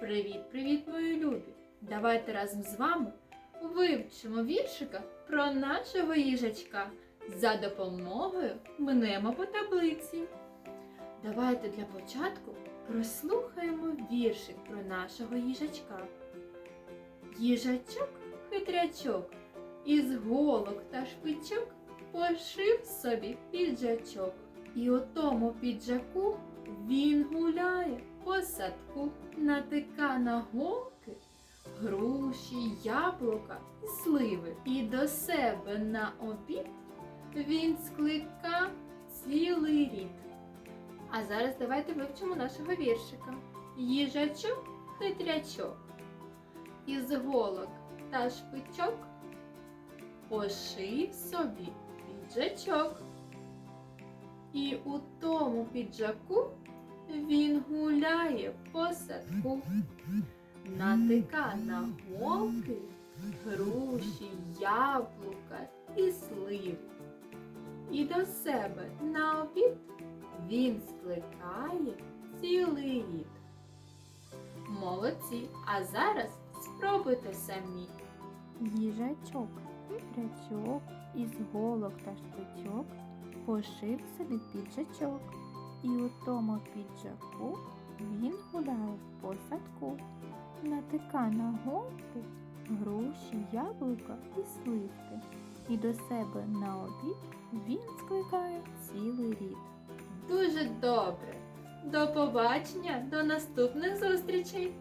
Привіт-привіт, мої любі! Давайте разом з вами вивчимо віршика про нашого їжачка за допомогою мнемо по таблиці. Давайте для початку прослухаємо віршик про нашого їжачка. Їжачок хитрячок із голок та шпичок пошив собі піджачок. І у тому піджаку він гуляє по садку, натика на голки, груші, яблука і сливи. І до себе на обід він скликав цілий рід. А зараз давайте вивчимо нашого віршика. Їжачок хитрячок. Із голок та шпичок пошив собі піджачок. І у тому піджаку він гуляє по садку, натика на голки, груші, яблука і слив. І до себе на обід він скликає цілий рід. Молодці! А зараз спробуйте самі. Їжачок, хитрячок, із голок та шпичок пошив собі піджачок. І у тому піджаку він гуляє по садку, натика на голки, груші, яблука і сливки. І до себе на обід він скликає цілий рід. Дуже добре! До побачення, до наступних зустрічей!